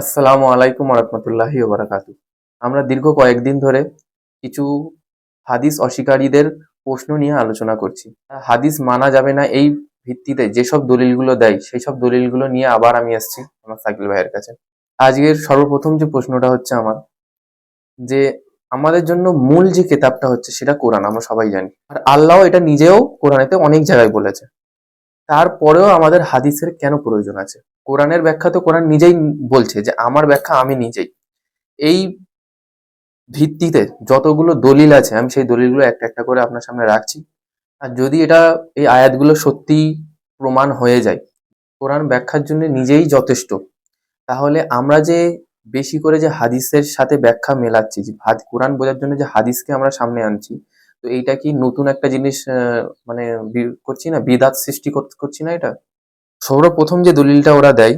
আসসালামু আলাইকুম রহমতুল্লাহি ওবারাকাতু। আমরা দীর্ঘ কয়েকদিন ধরে কিছু হাদিস অস্বীকারীদের প্রশ্ন নিয়ে আলোচনা করছি। হাদিস মানা যাবে না এই ভিত্তিতে যেসব দলিলগুলো দেয় সেই সব দলিলগুলো নিয়ে আবার আমি আসছি আমার সাকিল ভাইয়ের কাছে। আজকের সর্বপ্রথম যে প্রশ্নটা হচ্ছে আমার, যে আমাদের জন্য মূল যে কেতাবটা হচ্ছে সেটা কোরআন, আমরা সবাই জানি। আর আল্লাহ এটা নিজেও কোরআনেতে অনেক জায়গায় বলেছে। তারপরেও আমাদের হাদিসের কেন প্রয়োজন আছে? কোরআনের ব্যাখ্যা তো কোরআন নিজেই বলছে যে, আমার ব্যাখ্যা আমি নিজেই। এই ভিত্তিতে যতগুলো দলিল আছে, আমি সেই দলিলগুলো একটা একটা করে আপনার সামনে রাখছি। আর যদি এটা, এই আয়াতগুলো সত্যি প্রমাণ হয়ে যায়, কোরআন ব্যাখ্যার জন্য নিজেই যথেষ্ট, তাহলে আমরা যে বেশি করে যে হাদিসের সাথে ব্যাখ্যা মেলাচ্ছি, যে কোরআন বোঝার জন্য যে হাদিসকে আমরা সামনে আনছি তো এইটা কি নতুন একটা জিনিস মানে করছি না? বিদাত সৃষ্টি কর- করছি না এটা? সর্বপ্রথম যে দলিলটা ওরা দেয়,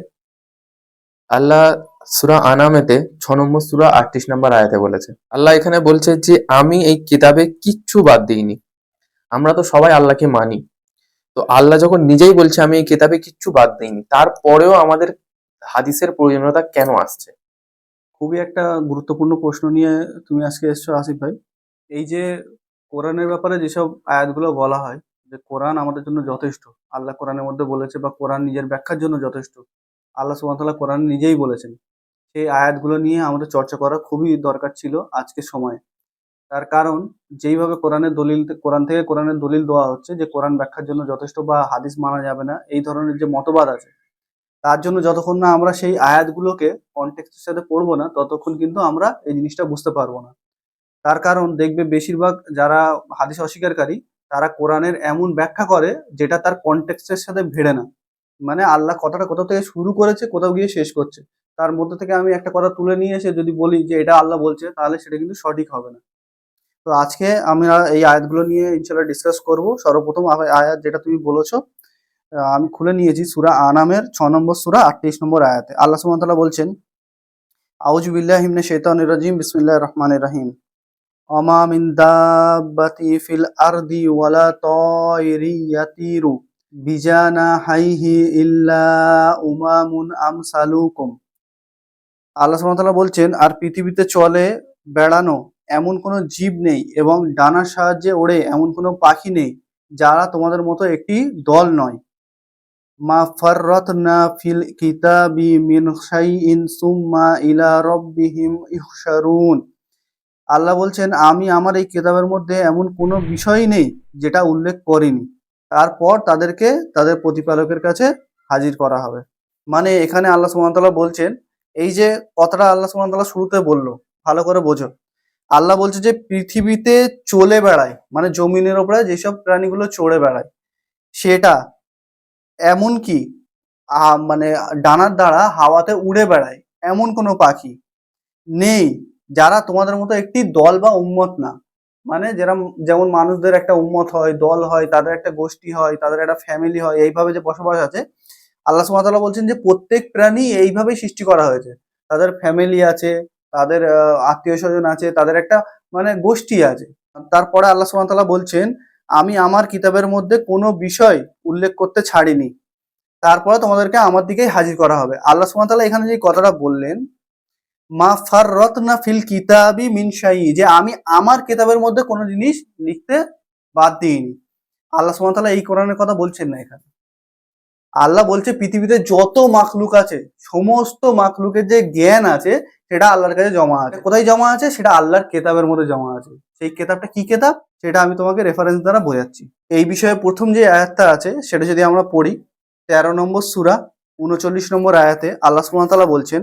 আল্লাহ সুরা আনামেতে ছ নম্বর সুরা আটত্রিশ নম্বর আয়াতে বলেছে। আল্লাহ এখানে বলছে যে, আমি এই কিতাবে কিচ্ছু বাদ দিইনি। আমরা তো সবাই আল্লাহকে মানি। তো আল্লাহ যখন নিজেই বলছে, আমি এই কিতাবে কিচ্ছু বাদ দিইনি, তারপরেও আমাদের হাদিসের প্রয়োজনীয়তা কেন আসছে? খুবই একটা গুরুত্বপূর্ণ প্রশ্ন নিয়ে তুমি আজকে এসছো আসিফ ভাই। এই যে কোরআনের ব্যাপারে যেসব আয়াতগুলো বলা হয়, যে কোরআন আমাদের জন্য যথেষ্ট, আল্লাহ কোরআনের মধ্যে বলেছে বা কোরআন নিজের ব্যাখ্যার জন্য যথেষ্ট, আল্লাহ সুবহানাহু কোরআন নিজেই বলেছেন। সেই আয়াতগুলো নিয়ে আমাদের চর্চা করা খুবই দরকার ছিল আজকের সময়ে। তার কারণ, যেইভাবে কোরআনের দলিল কোরআন থেকে কোরআনের দলিল দেওয়া হচ্ছে যে কোরআন ব্যাখ্যার জন্য যথেষ্ট বা হাদিস মানা যাবে না, এই ধরনের যে মতবাদ আছে, তার জন্য যতক্ষণ না আমরা সেই আয়াতগুলোকে কনটেক্সটের সাথে পড়ব না, ততক্ষণ কিন্তু আমরা এই জিনিসটা বুঝতে পারব না। তার কারণ দেখবে বেশিরভাগ যারা হাদিস অস্বীকারী, তারা কোরআনের এমন ব্যাখ্যা করে যেটা তার কনটেক্সটের সাথে ভেড়ে না। মানে আল্লাহ কথাটা কোথাও থেকে শুরু করেছে, কোথাও গিয়ে শেষ করছে। তার মধ্যে থেকে আমি একটা কথা তুলে নিয়ে এসে যদি বলি যে এটা আল্লাহ বলছে, তাহলে সেটা কিন্তু সঠিক হবে না। তো আজকে আমরা এই আয়াতগুলো নিয়ে ইনশাল্লাহ ডিসকাস করব। সর্বপ্রথম আয়াত যেটা তুমি বলেছ আমি খুলে নিয়েছি সুরা আনামের ছ নম্বর, সুরা আটত্রিশ নম্বর আয়াতে। আল্লাহ তাআলা বলছেন, আউযু বিল্লাহি মিনাশ শাইতানির রাজিম, বিসমিল্লাহির রহমানির রহিম। অমা মিন দাব্বাতি ফিল আরদি ওয়ালা তায়রি ইয়াতিরু বিজানাহাইহি ইল্লা উমামুন আমসালুকুম। আল্লাহ সুবহানাহু বলছেন, আর পৃথিবীতে চলে বেড়ানো এমন কোনো জীব নেই এবং ডানার সাহায্যে ওড়ে এমন কোনো পাখি নেই যারা তোমাদের মতো একটি দল নয়। মা ফাররাতনা ফিল কিতাবি মিন শাইইন সুম্মা ইলা রাব্বিহিম ইহশারুন আল্লাহ বলছেন, আমি আমার এই কেতাবের মধ্যে এমন কোনো বিষয় নেই যেটা উল্লেখ করিনি। তারপর তাদেরকে, তাদের প্রতিপালকের কাছে হাজির করা হবে। মানে এখানে আল্লাহ সুবহানাহু বলছেন, এই যে কথাটা আল্লাহ সুবহানাহু শুরুতে বলল, ভালো করে বোঝো। আল্লাহ বলছে যে, পৃথিবীতে চলে বেড়ায় মানে জমিনের ওপরে যেসব প্রাণীগুলো চড়ে বেড়ায়, সেটা এমন কি মানে ডানার দ্বারা হাওয়াতে উড়ে বেড়ায়, এমন কোনো পাখি নেই। যারা তোমাদের মতো একটি দল বা উম্মত না মানে যেরকম যেমন মানুষদের একটা উম্মত হয়, দল হয়, তাদের একটা গোষ্ঠী হয়, তাদের একটা ফ্যামিলি হয়, এইভাবে যে বসবাস আছে, আল্লাহ সুবহানাহু বলছেন যে প্রত্যেক প্রাণী এইভাবেই সৃষ্টি করা হয়েছে। তাদের ফ্যামিলি আছে, তাদের আত্মীয় স্বজন আছে, তাদের একটা মানে গোষ্ঠী আছে। তারপরে আল্লাহ সুবহানাহু বলছেন, আমি আমার কিতাবের মধ্যে কোনো বিষয় উল্লেখ করতে ছাড়িনি। তারপরে তোমাদেরকে আমার দিকেই হাজির করা হবে। আল্লাহ সুবহানাহু এখানে যে কথাটা বললেন মা ফাররাতনা ফিল কিতাবি মিন শাই যে আমি আমার কিতাবের মধ্যে কোনো জিনিস লিখতে বাদ দিইনি। আল্লাহ তাআলা এই কোরআনের কথা বলছেন না এখানে। আল্লাহ বলছে, পৃথিবীতে যত মাখলুক আছে, সমস্ত মাখলুকের যে জ্ঞান আছে, সেটা আল্লাহর কাছে জমা আছে। কোথায় জমা আছে? সেটা আল্লাহর কেতাবের মধ্যে জমা আছে। সেই কেতাবটা কি কেতাব? সেটা আমি তোমাকে রেফারেন্স দ্বারা বোঝাচ্ছি। এই বিষয়ে প্রথম যে আয়াতটা আছে, সেটা যদি আমরা পড়ি, তেরো নম্বর সুরা, উনচল্লিশ নম্বর আয়াতে আল্লাহ তাআলা বলছেন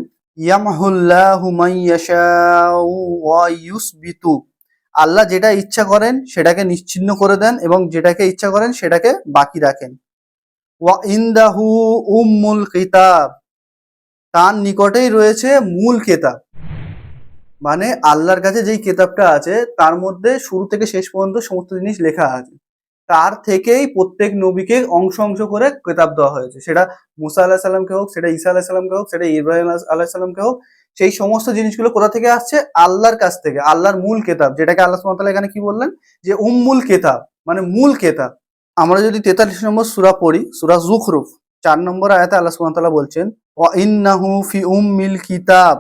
আল্লাহ যেটা ইচ্ছা করেন, সেটাকে নিশ্চিহ্ন করে দেন এবং যেটাকে ইচ্ছা করেন, সেটাকে বাকি রাখেন। ওয়া উম্মুল কিতাব। তার নিকটেই রয়েছে মূল কেতাব। মানে আল্লাহর কাছে যেই কেতাবটা আছে, তার মধ্যে শুরু থেকে শেষ পর্যন্ত সমস্ত জিনিস লেখা আছে। তার থেকেই প্রত্যেক নবীকে অংশ অংশ করে কেতাব দেওয়া হয়েছে। সেটা মুসা আল্লাহ সাল্লামকে হোক, সেটা ঈসা আল্লাহ সাল্লামকে হোক, সেটা ইব্রাহিম আল্লাহ সাল্লামকে হোক, সেই সমস্ত জিনিসগুলো কোথা থেকে আসছে? আল্লাহর কাছ থেকে, আল্লাহর মূল কেতাব। যেটাকে আল্লাহ সুবহানাহু এখানে কি বললেন? যে উম্মুল কেতাব মানে মূল কেতাব। আমরা যদি তেতাল্লিশ নম্বর সুরা পড়ি, সুরা জুখরুফ, চার নম্বর আয়াতে আল্লাহ তাআলা বলছেন ইন্নাহু ফি উম্মিল কিতাব।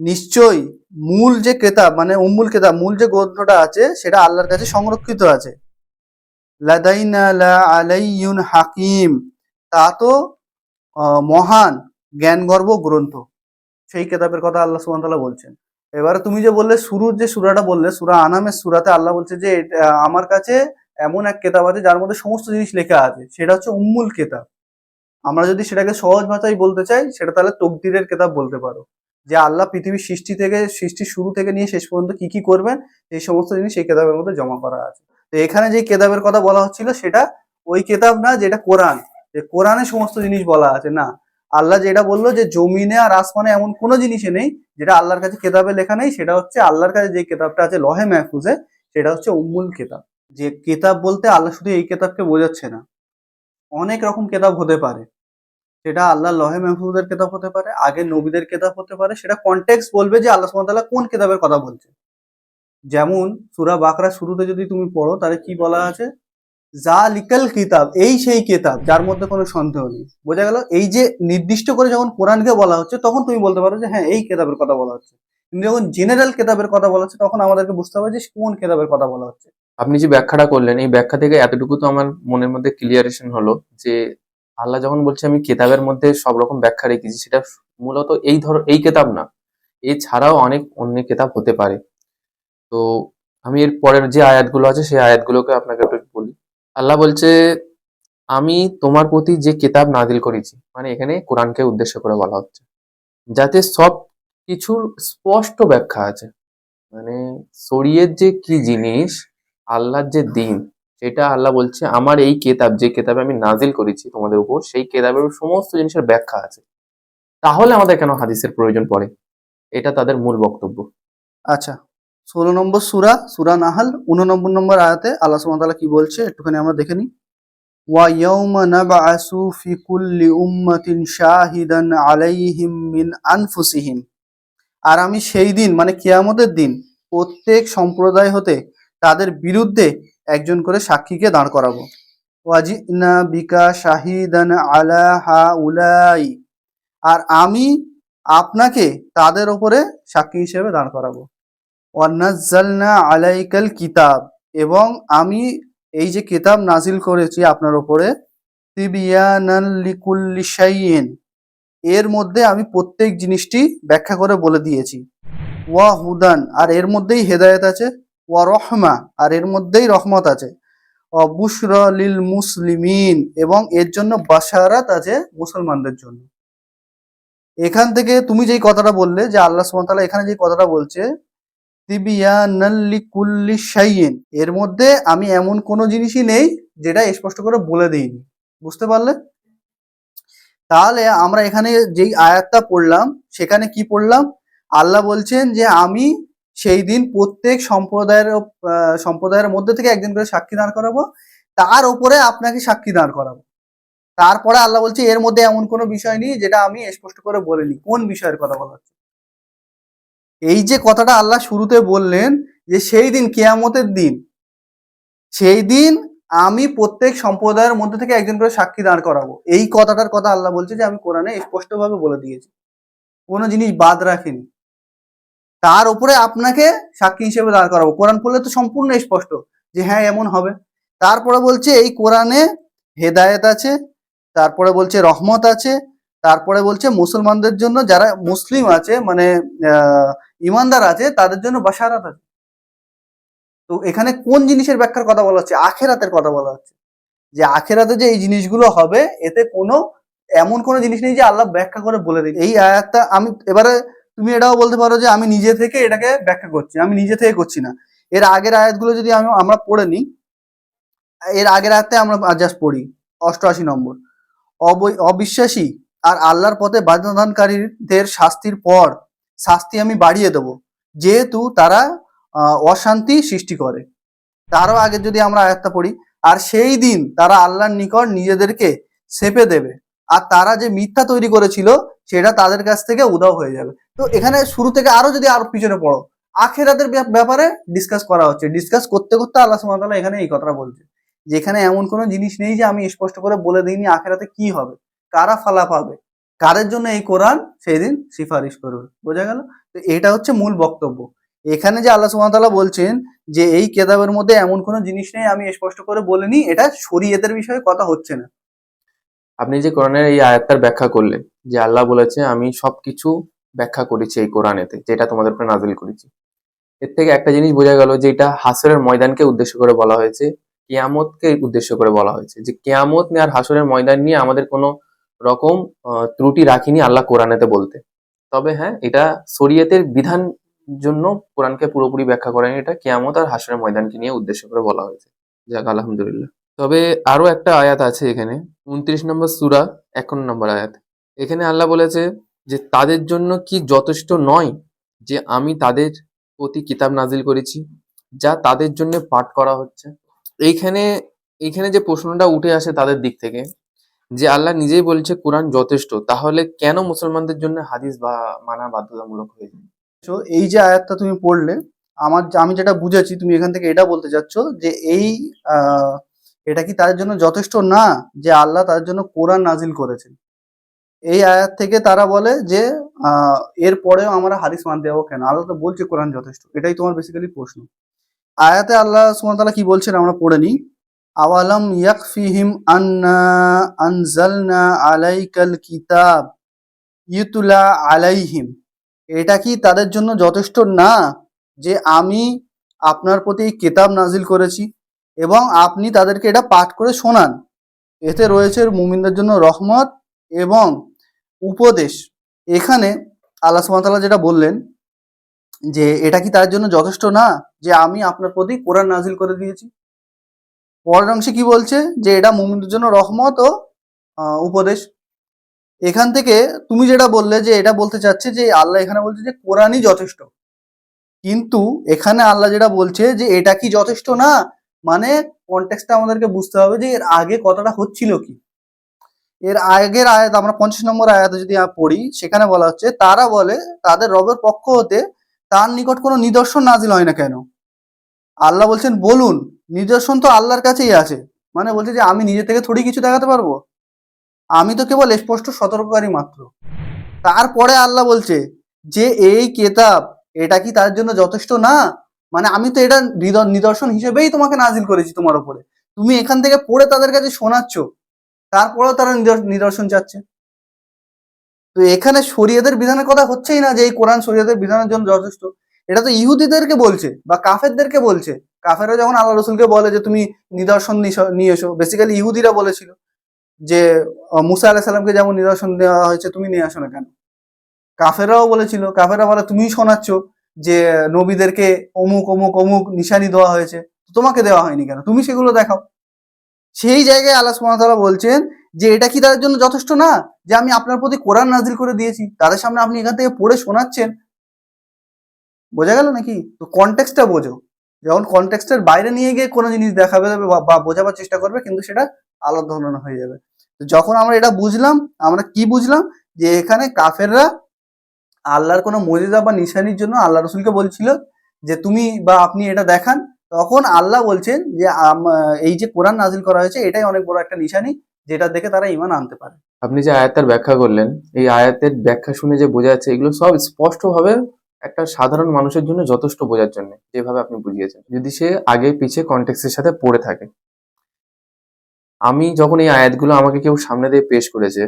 নিশ্চয়ই মূল যে কেতাব মানে উম্মুল কেতাব, মূল যে গ্রন্থটা আছে, সেটা আল্লাহর কাছে সংরক্ষিত আছে। লাদাইনা লা আলাইয়ুন হাকিম। তা তো মহান জ্ঞানগর্ভ গ্রন্থ। সেই কেতাবের কথা আল্লাহ ওয়া বলছেন। এবারে তুমি যে বললে, শুরুর যে সুরাটা বললে, সুরা আনামের সুরাতে আল্লাহ বলছে যে আমার কাছে এমন এক কেতাব আছে যার মধ্যে সমস্ত জিনিস লেখা আছে। সেটা হচ্ছে উম্মুল কেতাব। আমরা যদি সেটাকে সহজ ভাষায় বলতে চাই, সেটা তাহলে তকদিরের কেতাব বলতে পারো। যে আল্লাহ পৃথিবীর সৃষ্টি থেকে, সৃষ্টির শুরু থেকে নিয়ে শেষ পর্যন্ত কি কি করবেন, এই সমস্ত জিনিস এই কেতাবের মধ্যে জমা করা আছে। তো এখানে যে কেতাবের কথা বলা হচ্ছিল সেটা ওই কেতাব না, যেটা কোরআন। যে কোরআনে সমস্ত জিনিস বলা আছে, না। আল্লাহ যেটা বলল যে জমিনে আর আসমানে এমন কোনো জিনিসে নেই যেটা আল্লাহর কাছে কেতাবে লেখা নেই, সেটা হচ্ছে আল্লাহর কাছে যে কেতাবটা আছে লহে মাহফুজে, সেটা হচ্ছে উম্মুল কেতাব। যে কেতাব বলতে আল্লাহ শুধু এই কেতাবকে বোঝাচ্ছে না। অনেক রকম কেতাব হতে পারে। সেটা আল্লাহ লহে মেহফুজের কেতাব হতে পারে, আগে নবীদের কেতাব হতে পারে, সেটা কনটেক্স বলবে যে আল্লাহ তাআলা কোন কেতাবের কথা বলছে। যেমন সুরা বাকরা শুরুতে যদি তুমি পড়ো, তাহলে কি বলা আছে? যা জালিকাল কিতাব, এই সেই কিতাব, যার মধ্যে কোনো সন্দেহ নেই। বোঝা গেল? এই যে নির্দিষ্ট করে যখন কোরআনকে বলা হচ্ছে, তখন তুমি বলতে পারো যে হ্যাঁ এই কেতাবের কথা বলা হচ্ছে। কিন্তু যখন জেনারেল কেতাবের কথা বলা হচ্ছে, তখন আমাদেরকে বুঝতে হবে যে, কোন কেতাবের কথা বলা হচ্ছে। আপনি যে ব্যাখ্যাটা করলেন, এই ব্যাখ্যা থেকে এতটুকু তো আমার মনের মধ্যে ক্লিয়ারেশন হলো যে, আল্লাহ যখন বলছে, আমি কেতাবের মধ্যে সব রকম ব্যাখ্যা রেখেছি সেটা মূলত এই ধর, এই কেতাব না। এছাড়াও অনেক অন্য কেতাব হতে পারে। তো আমি এর পরের যে আয়াতগুলো আছে, সেই আয়াতগুলোকে আপনাকে একটু বলি। আল্লাহ বলছে, আমি তোমার প্রতি যে কেতাব নাজিল করেছি মানে এখানে কোরআনকে উদ্দেশ্য করে বলা হচ্ছে, যাতে সব কিছুর স্পষ্ট ব্যাখ্যা আছে। মানে শরীয়ত যে কি জিনিস, আল্লাহর যে দিন, সেটা আল্লাহ বলছে, আমার এই কেতাব, যে কেতাবে আমি নাজিল করেছি তোমাদের উপর, সেই কেতাবের সমস্ত জিনিসের ব্যাখ্যা আছে। তাহলে আমাদের কেন হাদিসের প্রয়োজন পড়ে? এটা তাদের মূল বক্তব্য। আচ্ছা ষোলো নম্বর সুরা সুরা নাহাল উননব্বই নম্বর আয়াতে আল্লাহ ওয়া কি বলছে? একটুখানি আমরা দেখে নিই। নাবআসু ফি কুল্লি উম্মাতিন শাহিদান আলাইহিম মিন আনফুসিহিম। আর আমি সেই দিন মানে কিয়ামতের দিন, প্রত্যেক সম্প্রদায় হতে তাদের বিরুদ্ধে একজন করে সাক্ষীকে দাঁড় করাবো। ওয়াজিনা বিকা শাহিদান আলা হাউলাই। আর আমি আপনাকে তাদের ওপরে সাক্ষী হিসেবে দাঁড় করাবো। ওয়ানাজ্জালনা আলাইকাল কিতাব। এবং আমি এই যে কিতাব নাজিল করেছি আপনার ওপরে এর মধ্যে আমি প্রত্যেক জিনিসটি ব্যাখ্যা করে বলে দিয়েছি। ওয়া হুদান, আর এর মধ্যেই হেদায়েত আছে। ওয়া রহমা, আর এর মধ্যেই রহমত আছে। লিল মুসলিমিন, এবং এর জন্য বাশারাত আছে মুসলমানদের জন্য। এখান থেকে তুমি যেই কথাটা বললে যে আল্লাহ তাআলা এখানে যে কথাটা বলছে এর মধ্যে আমি এমন কোনো জিনিসই নেই যেটা স্পষ্ট করে বলে দিইনি। বুঝতে পারলে? তাহলে আমরা এখানে যেই আয়াতটা পড়লাম, সেখানে কি পড়লাম? আল্লাহ বলছেন যে আমি সেই দিন প্রত্যেক সম্প্রদায়ের সম্প্রদায়ের মধ্যে থেকে একজন করে সাক্ষী দাঁড় করাবো। তার উপরে আপনাকে সাক্ষী দাঁড় করাবো। তারপরে আল্লাহ বলছে, এর মধ্যে এমন কোনো বিষয় নেই যেটা আমি স্পষ্ট করে বলিনি। কোন বিষয়ের কথা বলা হচ্ছে? এই যে কথাটা আল্লাহ শুরুতে বললেন যে সেই দিন, কেয়ামতের দিন, সেই দিন আমি প্রত্যেক সম্প্রদায়ের মধ্যে থেকে একজন করে সাক্ষী দাঁড় করাবো। এই কথাটার কথা আল্লাহ বলছে যে আমি কোরআনে স্পষ্টভাবে বলে দিয়েছি। কোনো জিনিস বাদ রাখিনি। তার উপরে আপনাকে সাক্ষী হিসেবে দাঁড় করাবো। কোরআন পড়লে তো সম্পূর্ণ স্পষ্ট যে হ্যাঁ এমন হবে। তারপরে বলছে এই কোরআনে হেদায়েত আছে, তারপরে বলছে রহমত আছে তারপরে বলছে মুসলমানদের জন্য যারা মুসলিম আছে মানে ইমানদার আছে, তাদের জন্য বাসারাত আছে। তো এখানে কোন জিনিসের ব্যাখ্যার কথা বলা হচ্ছে? আখেরাতের কথা বলা হচ্ছে। যে আখেরাতে যে এই জিনিসগুলো হবে, এতে কোনো, এমন কোনো জিনিস নেই যে আল্লাহ ব্যাখ্যা করে বলে দিই এই আয়াতটা আমি, এবারে তুমি এটাও বলতে পারো যে আমি নিজে থেকে এটাকে ব্যাখ্যা করছি, আমি নিজে থেকে করছি না। এর আগের আয়াতগুলো যদি আমি, আমরা পড়ে নিই, এর আগের আয়াতে আমরা জাস্ট পড়ি, অষ্টআশি নম্বর। অবৈ- অবিশ্বাসী আর আল্লাহর পথে বাধাদানকারীদের শাস্তির পর শাস্তি আমি বাড়িয়ে দেব। যেহেতু তারা অশান্তি সৃষ্টি করে। তারও আগে যদি আমরা আয়াতটা পড়ি, আর সেই দিন তারা আল্লাহর নিকট নিজেদেরকে সেপে দেবে। আর তারা যে মিথ্যা তৈরি করেছিল, সেটা তাদের কাছ থেকে উদাও হয়ে যাবে। তো এখানে শুরু থেকে আরও যদি আরও পিছনে পড়ো, আখেরাতের ব্যাপ- ব্যাপারে ডিসকাস করা হচ্ছে। ডিসকাস করতে করতে আল্লাহ সুবহানাহু এখানে এই কথাটা বলছে। যেখানে এমন কোনো জিনিস নেই যে আমি স্পষ্ট করে বলে দিইনি আখেরাতে কি হবে। কারা ফালা পাবে? কারের জন্য এই কোরআন সেই দিন সিফারিশ করবে? বোঝা গেল? তো এটা হচ্ছে মূল বক্তব্য। এখানে যে আল্লাহ সুবহানাহু বলছেন যে এই কেতাবের মধ্যে এমন কোনো জিনিস নেই, আমি স্পষ্ট করে বলিনি, এটা শরীয়তের বিষয়ে কথা হচ্ছে না। আপনি যে কোরআনের এই আয়াতটার ব্যাখ্যা করলেন, যে আল্লাহ বলেছে, আমি সবকিছু ব্যাখ্যা করেছি এই কোরআনেতে, যেটা তোমাদের উপরে নাজিল করেছি। এর থেকে একটা জিনিস বোঝা গেল যে এটা হাসরের ময়দানকে উদ্দেশ্য করে বলা হয়েছে, কেয়ামতকে উদ্দেশ্য করে বলা হয়েছে। যে কেয়ামত নিয়ে আর হাসরের ময়দান নিয়ে আমাদের কোনো রকম ত্রুটি রাখিনি আল্লাহ কোরআনেতে বলতে। তবে হ্যাঁ এটা শরীয়তের বিধান জন্য কোরআনকে পুরোপুরি ব্যাখ্যা করেনি। এটা কেয়ামত আর হাসরের ময়দানকে নিয়ে উদ্দেশ্য করে বলা হয়েছে। যাক, আলহামদুলিল্লাহ। তবে আরও একটা আয়াত আছে এখানে, উনত্রিশ নম্বর সুরা, একান্ন নম্বর আয়াত। এখানে আল্লাহ বলেছে যে, তাদের জন্য কি যথেষ্ট নয় যে, আমি তাদের প্রতি কিতাব নাজিল করেছি, যা তাদের জন্য পাঠ করা হচ্ছে? এইখানে এইখানে যে প্রশ্নটা উঠে আসে তাদের দিক থেকে যে আল্লাহ নিজেই বলছে কোরআন যথেষ্ট তাহলে কেন মুসলমানদের জন্য হাদিস বা মানা বাধ্যতামূলক হয়ে যায়? এই যে আয়াতটা তুমি পড়লে আমার আমি যেটা বুঝেছি তুমি এখান থেকে এটা বলতে চাচ্ছ যে এই এটা কি তাদের জন্য যথেষ্ট? না যে আল্লাহ তাদের জন্য কোরআন নাজিল করেছেন। এই আয়াত থেকে তারা বলে যে আহ, এর পরেও আমরা হাদিস মানতে যাব কেন? আল্লাহ তো বলছে কোরআন যথেষ্ট। এটাই তোমার বেসিক্যালি প্রশ্ন। আয়াতে আল্লাহ সুবহানাহু কি বলছেন আমরা পড়ে নিই। আওয়ালাম ইয়াকফিহিম আন্না আনজালনা আলাইকাল কিতাব ইউতুলা আলাইহিম। এটা কি তাদের জন্য যথেষ্ট? না, যে আমি আপনার প্রতি এই কেতাব নাজিল করেছি এবং আপনি তাদেরকে এটা পাঠ করে শোনান। এতে রয়েছে মুমিনদের জন্য রহমত এবং উপদেশ। এখানে আল্লাহ সুবহানাহু যেটা বললেন, যে এটা কি তার জন্য যথেষ্ট? না, যে আমি আপনার প্রতি কোরআন নাজিল করে দিয়েছি। পরের অংশে কি বলছে? যে এটা মুমিনদের জন্য রহমত ও উপদেশ। এখান থেকে তুমি যেটা বললে যে এটা বলতে চাচ্ছে যে আল্লাহ এখানে বলছে যে কোরআনই যথেষ্ট। কিন্তু এখানে আল্লাহ যেটা বলছে যে এটা কি যথেষ্ট না? মানে কনটেক্সটা আমাদেরকে বুঝতে হবে যে এর আগে কথাটা হচ্ছিল কি। এর আগের আয়াত, আমরা পঞ্চাশ নম্বর আয়াতে যদি পড়ি, সেখানে বলা হচ্ছে, তারা বলে তাদের রবের পক্ষ হতে তার নিকট কোনো নিদর্শন নাজিল হয় না কেন? আল্লাহ বলছেন, বলুন, নিদর্শন তো আল্লাহর কাছেই আছে। মানে বলছে যে, আমি নিজে থেকে থোড়ি কিছু দেখাতে পারব? আমি তো কেবল স্পষ্ট সতর্ককারী মাত্র। তারপরে আল্লাহ বলছে যে, এই কেতাব, এটা কি তার জন্য যথেষ্ট না? মানে আমি তো এটা নিদ- নিদর্শন হিসেবেই তোমাকে নাজিল করেছি তোমার উপরে। তুমি এখান থেকে পড়ে তাদের কাছে শোনাচ্ছ, তারপরেও তারা নিদর- নিদর্শন চাচ্ছে। তো এখানে শরীয়তের বিধানের কথা হচ্ছেই না যে, এই কোরআন শরীয়তের বিধানের জন্য যথেষ্ট। এটা তো ইহুদিদেরকে বলছে বা কাফেরদেরকে বলছে। কাফেররা যখন আল্লাহ রসুলকে বলে যে, তুমি নিদর্শন নিয়ে এসো। বেসিক্যালি ইহুদিরা বলেছিল যে মুসা আলাহ সাল্লামকে যেমন নিদর্শন দেওয়া হয়েছে, তুমি নিয়ে আসো না কেন? কাফেররাও বলেছিল, কাফেররা বলে তুমি শোনাচ্ছ যে, নবীদেরকে অমুক অমুক অমুক নিশানি দেওয়া হয়েছে। তোমাকে দেওয়া হয়নি কেন? তুমি সেগুলো দেখাও। সেই জায়গায় আল্লাহ তাআলা বলছেন যে, এটা কি তাদের জন্য যথেষ্ট না? যে আমি আপনার প্রতি কোরআন নাজিল করে দিয়েছি। তাদের সামনে আপনি এখান থেকে পড়ে শোনাচ্ছেন বোঝা গেল নাকি? তো কনটেক্সটটা বোঝো। যখন কনটেক্সটের বাইরে নিয়ে গিয়ে কোনো জিনিস দেখাবে বা- বোঝাবার চেষ্টা করবে, কিন্তু সেটা আলাদা ধরনের হয়ে যাবে। তো যখন আমরা এটা বুঝলাম, আমরা কি বুঝলাম? যে এখানে কাফেররা আল্লাহর কোনো মজিদা বা নিশানির জন্য আল্লাহ রসুলকে বলছিল যে, তুমি বা আপনি এটা দেখান। তখন আল্লাহ বলছেন যে এই যে কোরআন নাজিল করা হয়েছে, এটাই অনেক বড় একটা নিশানি, যেটা দেখে তারা ইমান আনতে পারে। আপনি যে আয়াতের ব্যাখ্যা করলেন, এই আয়াতের ব্যাখ্যা শুনে যে বোঝা যাচ্ছে, এগুলো সব স্পষ্টভাবে একটা সাধারণ মানুষের জন্য যথেষ্ট বোঝার জন্য, যেভাবে আপনি বুঝিয়েছেন। যদি সে আগে পিছে কন্টেক্সের সাথে পড়ে থাকে। আমি যখন এই আয়াতগুলো আমাকে কেউ সামনে দিয়ে পেশ করেছে,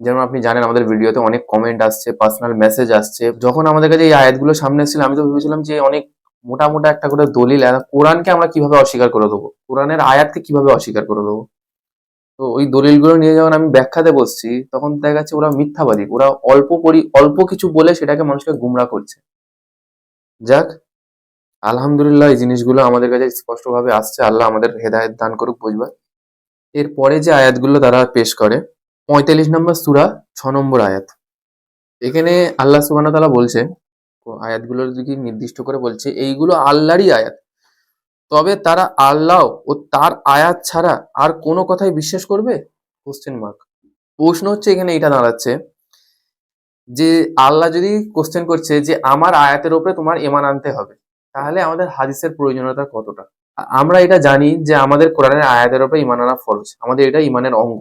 যেমন আপনি জানেন আমাদের ভিডিওতে অনেক কমেন্ট আসছে পার্সোনাল মেসেজ আসছে। যখন আমাদের কাছে এই আয়াতগুলো সামনে এসেছিল, আমি তো ভেবেছিলাম যে অনেক মোটা মোটা একটা করে দলিল কোরআনকে আমরা কীভাবে অস্বীকার করে দেবো? কোরআনের আয়াতকে কীভাবে অস্বীকার করে দেবো? তো ওই দলিলগুলো নিয়ে যখন আমি ব্যাখ্যাতে বসছি, তখন দেখা যাচ্ছে ওরা মিথ্যাবাদী। ওরা অল্প পরি, অল্প কিছু বলে সেটাকে মানুষকে গুমরা করছে। যাক, আলহামদুলিল্লাহ এই জিনিসগুলো আমাদের কাছে স্পষ্টভাবে আসছে। আল্লাহ আমাদের হেদায়েত দান করুক, বুঝবার। এরপরে যে আয়াতগুলো তারা পেশ করে, পঁয়তাল্লিশ নম্বর সুরা, ছ নম্বর আয়াত। এখানে আল্লাহ সুবাহ তালা বলছে আয়াতগুলোর দিকে নির্দিষ্ট করে বলছে, এইগুলো আল্লাহরই আয়াত। তবে তারা আল্লাহ ও তার আয়াত ছাড়া আর কোনো কথাই বিশ্বাস করবে? কোশ্চেন মার্ক প্রশ্ন হচ্ছে এখানে এটা দাঁড়াচ্ছে যে আল্লাহ যদি কোশ্চেন করছে যে আমার আয়াতের ওপরে তোমার ইমান আনতে হবে, তাহলে আমাদের হাদিসের প্রয়োজনীয়তা কতটা? আমরা এটা জানি যে আমাদের কোরআনের আয়াতের ওপরে ইমান আনা ফরজ, আমাদের এটা ইমানের অঙ্গ।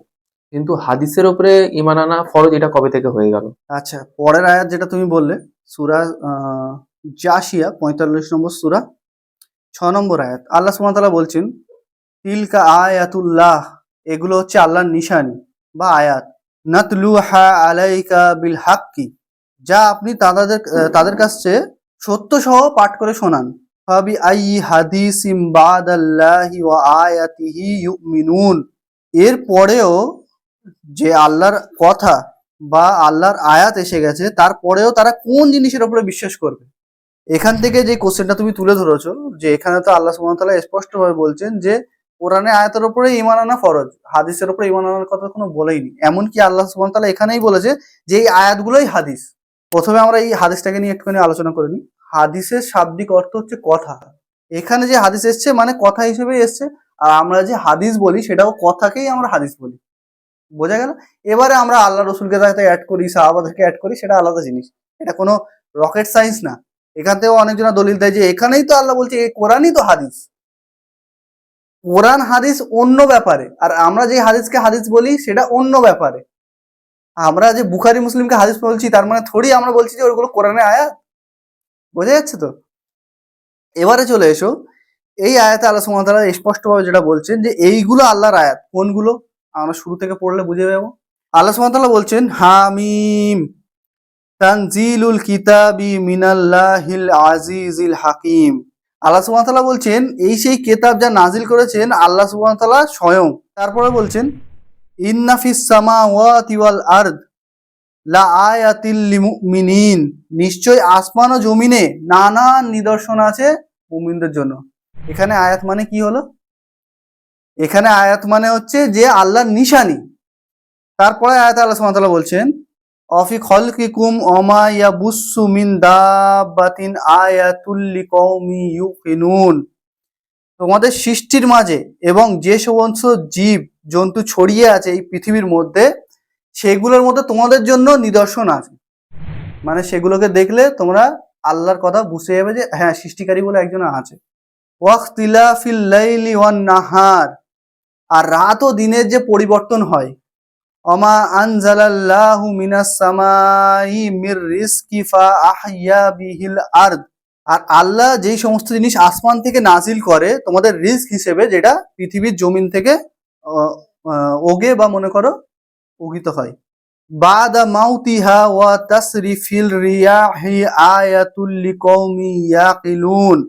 কিন্তু হাদিসের ওপরে ইমান আনা ফরজ এটা কবে থেকে হয়ে গেল? আচ্ছা পরের আয়াত যেটা তুমি বললে, সুরা জাসিয়া পঁয়তাল্লিশ নম্বর সুরা ছ নম্বর আয়াত। আল্লাহ সুবহানাহু বলছেন, তিলকা আয়াতুল্লাহ এগুলো হচ্ছে আল্লাহর নিশানি বা আয়াত। নাতলুহা আলাইকা বিল হাক্কি যা আপনি তাদের তাদের কাছে সত্য সহ পাঠ করে শোনান। ফাবি আই হাদিসিম বাদাল্লাহি ওয়া আয়াতিহি ইউমিনুন এর পরেও যে আল্লাহর কথা বা আল্লাহর আয়াত এসে গেছে তারপরেও তারা কোন জিনিসের উপরে বিশ্বাস করবে? এখান থেকে যে কোশ্চেনটা তুমি তুলে ধরেছো, যে এখানে তো আল্লাহ সুবহানাহু ওয়া তাআলা স্পষ্টভাবে বলছেন যে, কোরআনে আয়াতের উপরে ইমান আনা ফরজ, হাদিসের উপরে ইমান আনার কথা কোনো বলেইনি। এমনকি আল্লাহ সুবহানাহু ওয়া তাআলা এখানেই বলেছে যে, এই আয়াতগুলোই হাদিস। প্রথমে আমরা এই হাদিসটাকে নিয়ে একটুখানি আলোচনা করে নিই। হাদিসের শাব্দিক অর্থ হচ্ছে কথা। এখানে যে হাদিস এসছে মানে কথা হিসেবেই এসছে, আর আমরা যে হাদিস বলি সেটাও কথাকেই আমরা হাদিস বলি। বোঝা গেল? এবারে আমরা আল্লাহ রসুলকে তাতে অ্যাড করি, সাহাবাদেরকে অ্যাড করি, সেটা আলাদা জিনিস। এটা কোনো রকেট সায়েন্স না। এখান থেকেও অনেকজনা দলিল দেয় যে এখানেই তো আল্লাহ বলছে এই কোরআনই তো হাদিস। কোরআন, হাদিস অন্য ব্যাপারে। আর আমরা যে হাদিসকে হাদিস বলি, সেটা অন্য ব্যাপারে। আমরা যে বুখারি মুসলিমকে হাদিস বলছি, তার মানে থোড়ি আমরা বলছি যে ওগুলো কোরআনে আয়াত? বোঝা যাচ্ছে তো? এবারে চলে এসো। এই আয়াতে আল্লাহ ওয়া স্পষ্টভাবে যেটা বলছেন যে এইগুলো আল্লাহর আয়াত। কোনগুলো? আমরা শুরু থেকে পড়লে বুঝে যাব। আল্লাহ ওয়া বলছেন, হামিম। তানজিলুল কিতাবি মিনাল্লাহিল আজিজিল হাকিম। আল্লাহ তাআলা বলছেন, এই সেই কেতাব যা নাজিল করেছেন, আল্লাহ তাআলা স্বয়ং। তারপরে বলছেন ইন্নাফিস সামাওয়াতি ওয়াল আরদ লা আয়াতিল লিমুমিনিন। নিশ্চয় আসমান ও জমিনে নানান নিদর্শন আছে মুমিনদের জন্য। এখানে আয়াত মানে কি হলো? এখানে আয়াত মানে হচ্ছে যে আল্লাহর নিশানি। তারপরে আয়াত আল্লাহ সুবহানাহু ওয়া তাআলা বলছেন অফি খলকিকুম অমা ইয়াবুসসু মিন দাব্বাতিন আয়াতুল লিকাউমি ইউকিনুন। তোমাদের সৃষ্টির মাঝে এবং যে সমস্ত জীব, জন্তু ছড়িয়ে আছে এই পৃথিবীর মধ্যে, সেগুলোর মধ্যে তোমাদের জন্য নিদর্শন আছে। মানে সেগুলোকে দেখলে তোমরা আল্লাহর কথা বুঝে যাবে যে হ্যাঁ সৃষ্টিকারী বলে একজন আছে। ওয়াখতিলাফিল লাইলি ওয়ান নাহার। আর রাত ও দিনের যে পরিবর্তন হয় অমা আনজালাল্লাহু মিনাস সামাই মির রিজকি ফা আহইয়া বিহিল আরদ। আর আল্লাহ যেই সমস্ত জিনিস আসমান থেকে নাজিল করে, তোমাদের রিস্ক হিসেবে যেটা পৃথিবীর জমিন থেকে ওগে বা মনে করো উগিত হয়। বাদা মাউতিহা ওয়া তাসরিফিল রিয়াহি আয়াতুল লিকৌমি ইয়াকিলুন।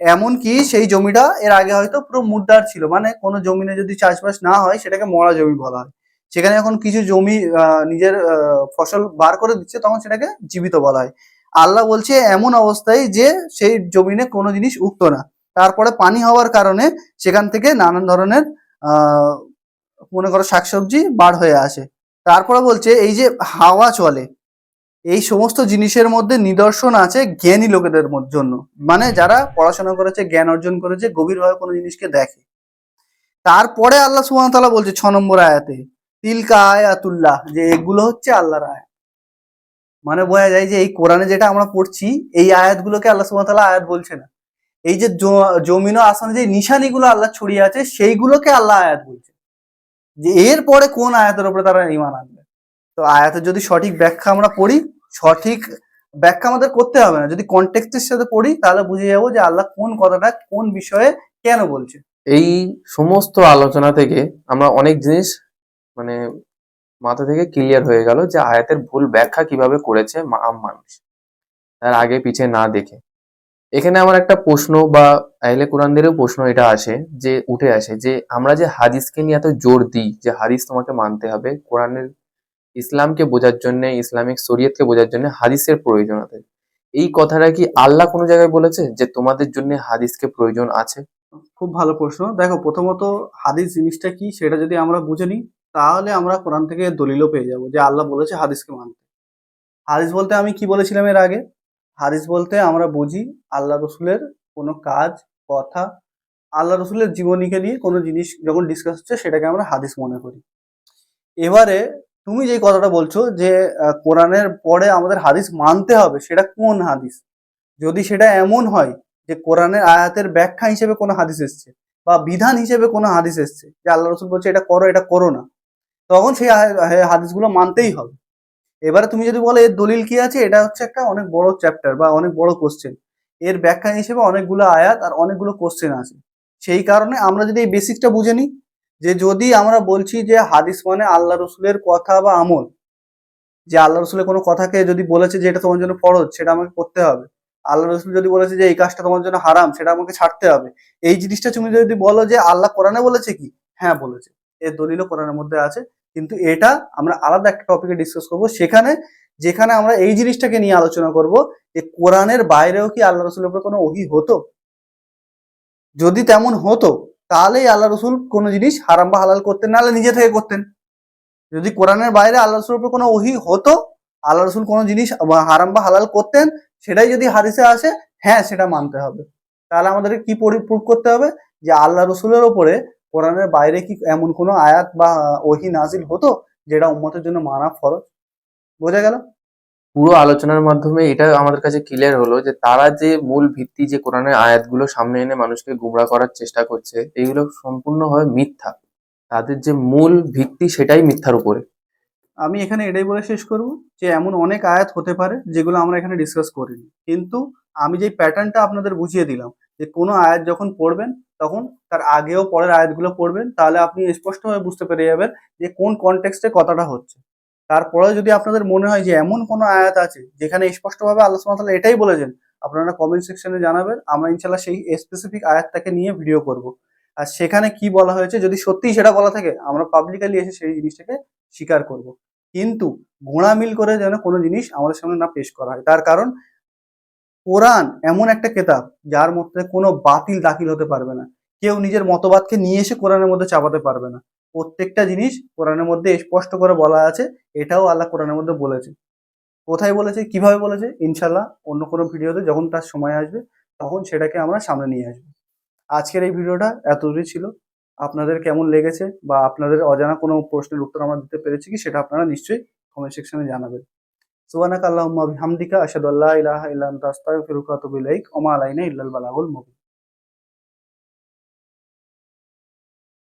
এমনকি সেই জমিটা এর আগে হয়তো পুরো মুদ্রার ছিল মানে কোনো জমিনে যদি চাষবাস না হয়, সেটাকে মরা জমি বলা হয়। সেখানে এখন কিছু জমি নিজের ফসল বার করে দিচ্ছে, তখন সেটাকে জীবিত বলা হয়। আল্লাহ বলছে এমন অবস্থায় যে সেই জমিনে কোনো জিনিস উঠতো না। তারপরে পানি হওয়ার কারণে সেখান থেকে নানান ধরনের মনে করো শাকসবজি বার হয়ে আসে। তারপরে বলছে এই যে হাওয়া চলে, এই সমস্ত জিনিসের মধ্যে নিদর্শন আছে জ্ঞানী লোকেদের জন্য। মানে যারা পড়াশোনা করেছে, জ্ঞান অর্জন করেছে, গভীরভাবে কোনো জিনিসকে দেখে। তারপরে আল্লাহ সুবহানাহু বলছে ছ নম্বর আয়াতে তিলকা আয়াতুল্লাহ, যে এগুলো হচ্ছে আল্লাহর আয়াত। মানে বোঝা যায় যে এই কোরআনে যেটা আমরা পড়ছি, এই আয়াতগুলোকে আল্লাহ তাআলা আয়াত বলছে না। এই যে জমিন ও আসমানে যে নিশানিগুলো আল্লাহ ছড়িয়ে আছে, সেইগুলোকে আল্লাহ আয়াত বলছে। যে এরপরে কোন আয়াতের উপরে তারা ইমান আনবে? তো আয়াতের যদি সঠিক ব্যাখ্যা আমরা পড়ি, সঠিক ব্যাখ্যা আমাদের করতে হবে না। যদি কনটেক্সটের সাথে পড়ি, তাহলে বুঝে যাব যে আল্লাহ কোন কথাটা কোন বিষয়ে কেন বলছে। এই সমস্ত আলোচনা থেকে আমরা অনেক জিনিস মানে মাথা থেকে ক্লিয়ার হয়ে গেল যে আয়াতের ভুল ব্যাখ্যা কীভাবে করেছে আম মানুষ। তার আগে পিছে না দেখে। এখানে আমার একটা প্রশ্ন বা আহলে কোরআনদেরও প্রশ্ন এটা আসে যে, উঠে আসে যে, আমরা যে হাদিসকে নিয়ে এত জোর দিই যে হাদিস তোমাকে মানতে হবে, কোরআনের ইসলামকে বোঝার জন্য, ইসলামিক শরীয়তকে বোঝার জন্য হাদিসের প্রয়োজন আছে। এই কথাটা কি আল্লাহ কোনো জায়গায় বলেছে যে তোমাদের জন্য হাদিসকে প্রয়োজন আছে? খুব ভালো প্রশ্ন। দেখো, প্রথমত হাদিস জিনিসটা কি সেটা যদি আমরা বুঝে নিই তাহলে আমরা কোরআন থেকে দলিলও পেয়ে যাব যে আল্লাহ বলেছে হাদিসকে মানতে। হাদিস বলতে আমি কি বলেছিলাম এর আগে? হাদিস বলতে আমরা বুঝি আল্লাহ রসুলের কোনো কাজ, কথা, আল্লাহ রসুলের জীবনীকে নিয়ে কোনো জিনিস যখন ডিসকাস হচ্ছে সেটাকে আমরা হাদিস মনে করি। এবারে তুমি যে কথাটা বলছো যে কোরআনের পরে আমাদের হাদিস মানতে হবে, সেটা কোন হাদিস? যদি সেটা এমন হয় যে কোরআনের আয়াতের ব্যাখ্যা হিসেবে কোনো হাদিস এসছে বা বিধান হিসেবে কোনো হাদিস এসছে যে আল্লাহ রসুল বলছে এটা করো এটা করো না তখন সেই হাদিসগুলো মানতেই হবে। এবারে তুমি যদি বলো এর দলিল কি আছে, এটা হচ্ছে একটা অনেক বড় চ্যাপ্টার বা অনেক বড় কোশ্চেন এর ব্যাখ্যা হিসেবে অনেকগুলো আয়াত আর অনেকগুলো কোশ্চেন আছে। সেই কারণে আমরা যদি এই বেসিকটা বুঝে নিই, যে যদি আমরা বলছি যে হাদিস মানে আল্লাহ রসুলের কথা বা আমল, যে আল্লাহ রসুলের কোনো কথাকে যদি বলেছে যে এটা তোমার জন্য ফরজ, সেটা আমাকে করতে হবে। আল্লাহ রসুল যদি বলেছে যে এই কাজটা তোমার জন্য হারাম, সেটা আমাকে ছাড়তে হবে। এই জিনিসটা তুমি যদি বলো যে আল্লাহ কোরআনে বলেছে কি? হ্যাঁ বলেছে। এর দলিলও কোরআনের মধ্যে আছে। কিন্তু এটা আমরা আলাদা একটা টপিকে ডিসকাস করব। সেখানে, যেখানে আমরা এই জিনিসটাকে নিয়ে আলোচনা করব যে কোরআনের বাইরেও কি আল্লাহ রসুলের উপরে কোনো ওহি হতো? যদি তেমন হতো, তাহলেই আল্লাহ রসুল কোনো জিনিস হারাম বা হালাল করতেন নাহলে নিজে থেকে করতেন। যদি কোরআনের বাইরে আল্লাহ রসুলের উপর কোনো ওহি হতো, আল্লাহ রসুল কোনো জিনিস হারাম বা হালাল করতেন, সেটাই যদি হাদিসে আসে হ্যাঁ সেটা মানতে হবে। তাহলে আমাদেরকে কি প্রুভ করতে হবে? যে আল্লাহ রসুলের ওপরে কোরআনের বাইরে কি এমন কোনো আয়াত বা ওহি নাজিল হতো যেটা উম্মতের জন্য মানা ফরজ? বোঝা গেল? পুরো আলোচনার মাধ্যমে এটা আমাদের কাছে ক্লিয়ার হলো যে তারা যে মূল ভিত্তি যে কোরআনের আয়াতগুলো সামনে এনে মানুষকে গুমরা করার চেষ্টা করছে এগুলো সম্পূর্ণভাবে মিথ্যা। তাদের যে মূল ভিত্তি সেটাই মিথ্যার উপরে। আমি এখানে এটাই বলে শেষ করব যে এমন অনেক আয়াত হতে পারে যেগুলো আমরা এখানে ডিসকাস করিনি। কিন্তু আমি যে প্যাটার্নটা আপনাদের বুঝিয়ে দিলাম যে কোনো আয়াত যখন পড়বেন, তখন তার আগেও পরের আয়াতগুলো পড়বেন, তাহলে আপনি স্পষ্টভাবে বুঝতে পেরে যাবেন যে কোন কনটেক্সটে কথাটা হচ্ছে। তারপরে যদি আপনাদের মনে হয় যে এমন কোনো আয়াত আছে যেখানে স্পষ্টভাবে আল্লাহ ওয়া এটাই বলেছেন, আপনারা কমেন্ট সেকশনে জানাবেন, আমরা ইনশাল্লাহ সেই স্পেসিফিক আয়াতটাকে নিয়ে ভিডিও করব। আর সেখানে কি বলা হয়েছে, যদি সত্যিই সেটা বলা থাকে, আমরা পাবলিকালি এসে সেই জিনিসটাকে স্বীকার করব। কিন্তু গোঁড়ামিল করে যেন কোনো জিনিস আমাদের সামনে না পেশ করা হয়, তার কারণ কোরআন এমন একটা কেতাব যার মধ্যে কোনো বাতিল দাখিল হতে পারবে না। কেউ নিজের মতবাদকে নিয়ে এসে কোরআনের মধ্যে চাপাতে পারবে না। প্রত্যেকটা জিনিস কোরআনের মধ্যে স্পষ্ট করে বলা আছে, এটাও আল্লাহ কোরআনের মধ্যে বলেছে। কোথায় বলেছে, কীভাবে বলেছে ইনশাল্লাহ অন্য কোনো ভিডিওতে যখন তার সময় আসবে, তখন সেটাকে আমরা সামনে নিয়ে আসব। আজকের এই ভিডিওটা এতদূরই ছিল। আপনাদের কেমন লেগেছে বা আপনাদের অজানা কোনো প্রশ্নের উত্তর আমরা দিতে পেরেছি কি, সেটা আপনারা নিশ্চয়ই কমেন্ট সেকশনে জানাবেন। সুবহানাকা আল্লাহ হামদিকা আশহাদু আল্লাহ ইলাহা ইল্লা আস্তাগফিরুকা ওয়া আতুবু ইলাইক। ইল্লাল বালাগুল মুবিন।